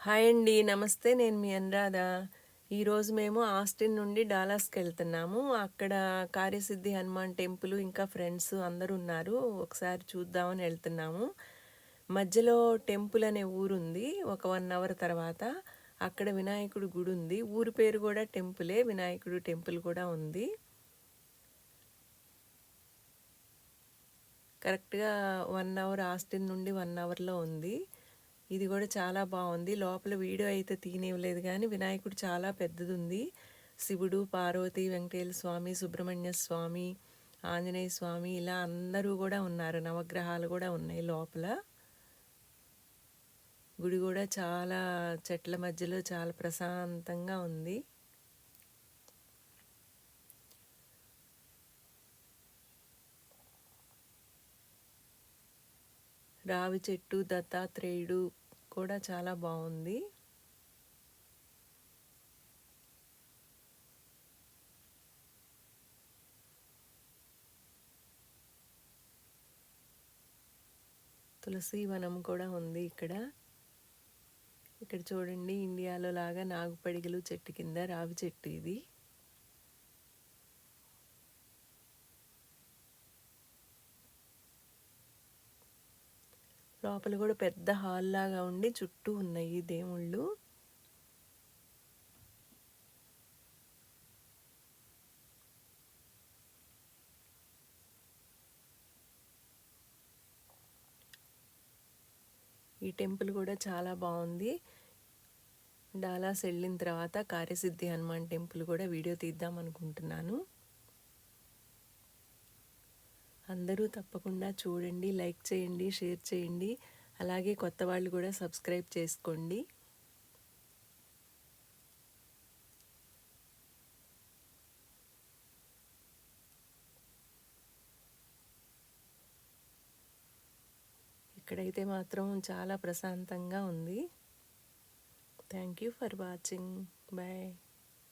Hi అండి నమస్తే. నేను మీ అనురాధ. ఈరోజు మేము ఆస్టిన్ నుండి డాలాస్కి వెళ్తున్నాము. అక్కడ కార్యసిద్ధి హనుమాన్ టెంపుల్ ఇంకా ఫ్రెండ్స్ అందరూ ఉన్నారు. ఒకసారి చూద్దామని వెళ్తున్నాము. మధ్యలో టెంపుల్ అనే ఊరుంది ఒక వన్ అవర్ తర్వాత. అక్కడ వినాయకుడు గుడి ఉంది. ఊరి పేరు కూడా టెంపులే వినాయకుడు టెంపుల్ కూడా ఉంది. కరెక్ట్గా వన్ అవర్ ఆస్టిన్ నుండి వన్ అవర్లో ఉంది. ఇది కూడా చాలా బాగుంది. లోపల వీడియో అయితే తీనివ్వలేదు కానీ వినాయకుడు చాలా పెద్దది ఉంది శివుడు పార్వతి వెంకటేశ్వర స్వామి సుబ్రహ్మణ్య స్వామి ఆంజనేయ స్వామి ఇలా అందరూ కూడా ఉన్నారు. నవగ్రహాలు కూడా ఉన్నాయి లోపల. గుడి కూడా చాలా చెట్ల మధ్యలో చాలా ప్రశాంతంగా ఉంది. రావి చెట్టు దత్తాత్రేయుడు కూడా చాలా బాగుంది. తులసి వనం కూడా ఉంది ఇక్కడ. ఇక్కడ చూడండి ఇండియాలో లాగా నాగుపడిగలు చెట్టు కింద రావి చెట్టు ఇది. లోపల కూడా పెద్ద హాల్ లాగా ఉండి చుట్టూ ఉన్నాయి దేవుళ్ళు. ఈ టెంపుల్ కూడా చాలా బాగుంది. డాలాస్ వెళ్ళిన తర్వాత కార్యసిద్ధి హనుమాన్ టెంపుల్ కూడా వీడియో తీద్దాం అనుకుంటున్నాను. అందరూ తప్పకుండా చూడండి లైక్ చేయండి షేర్ చేయండి. అలాగే కొత్త వాళ్ళు కూడా సబ్స్క్రైబ్ చేసుకోండి. ఇక్కడైతే మాత్రం చాలా ప్రశాంతంగా ఉంది. Thank you for watching bye